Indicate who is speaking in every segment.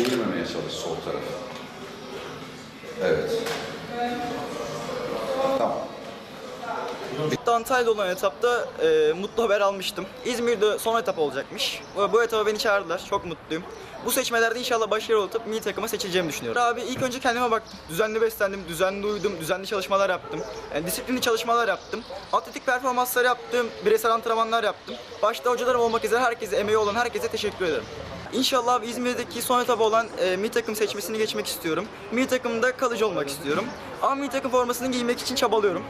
Speaker 1: açmaya çalış sol tarafı. Evet.
Speaker 2: Antalya'da olan etapta e, mutlu haber almıştım. İzmir'de son etap olacakmış. Bu, bu etapa beni çağırdılar. Çok mutluyum. Bu seçmelerde inşallah başarılı olup milli takıma seçileceğimi düşünüyorum. Abi ilk önce kendime baktım. Düzenli beslendim, düzenli uyudum, düzenli çalışmalar yaptım. Yani disiplinli çalışmalar yaptım. Atletik performanslar yaptım, bireysel antrenmanlar yaptım. Başta hocalarım olmak üzere herkese, emeği olan herkese teşekkür ederim. İnşallah İzmir'deki son etap olan e, milli takım seçmesini geçmek istiyorum. Milli takımda kalıcı olmak istiyorum. Ama milli takım formasını giymek için çabalıyorum.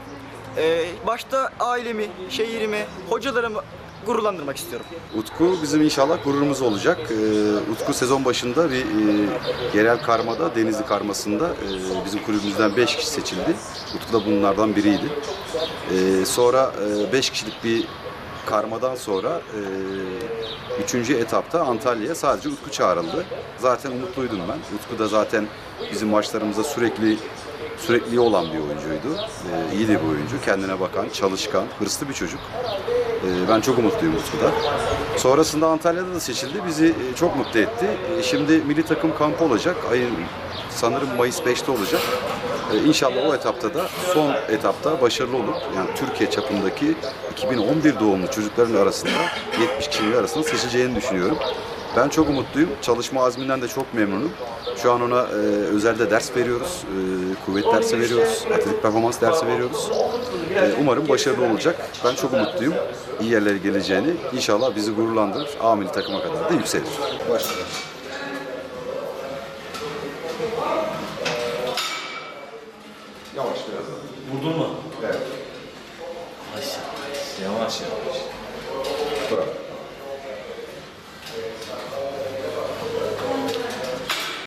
Speaker 2: Ee, başta ailemi, şehrimi, hocalarımı gururlandırmak istiyorum.
Speaker 1: Utku bizim inşallah gururumuz olacak. Ee, Utku sezon başında bir e, yerel karmada, Denizli karmasında e, bizim kulübümüzden 5 kişi seçildi. Utku da bunlardan biriydi. Ee, sonra 5 kişilik bir karmadan sonra 3. etapta Antalya'ya sadece Utku çağrıldı. Zaten umutluydum ben. Utku da zaten bizim maçlarımızda sürekli sürekli olan bir oyuncuydu. Ee, iyi de bir oyuncu. Kendine bakan, çalışkan, hırslı bir çocuk. Ee, ben çok umutluyum Utku'da. Sonrasında Antalya'da da seçildi. Bizi e, çok mutlu etti. Ee, Şimdi milli takım kampı olacak. Ayın sanırım Mayıs 5'te olacak. Ee, İnşallah o etapta da son etapta başarılı olup yani Türkiye çapındaki 2011 doğumlu çocukların arasında 70 kişinin arasında seçileceğini düşünüyorum. Ben çok umutluyum. Çalışma azminden de çok memnunum. Şu an ona e, özelde ders veriyoruz. E, kuvvet dersi veriyoruz. Atletik performans dersi veriyoruz. E, umarım başarılı olacak. Ben çok umutluyum. İyi yerlere geleceğini. İnşallah bizi gururlandırır. A takıma kadar da yükselir. Başlayalım. Yavaş biraz daha.
Speaker 3: Vurdun mu?
Speaker 1: Evet.
Speaker 3: Yavaş yavaş. Yavaş yavaş.
Speaker 1: Bırak.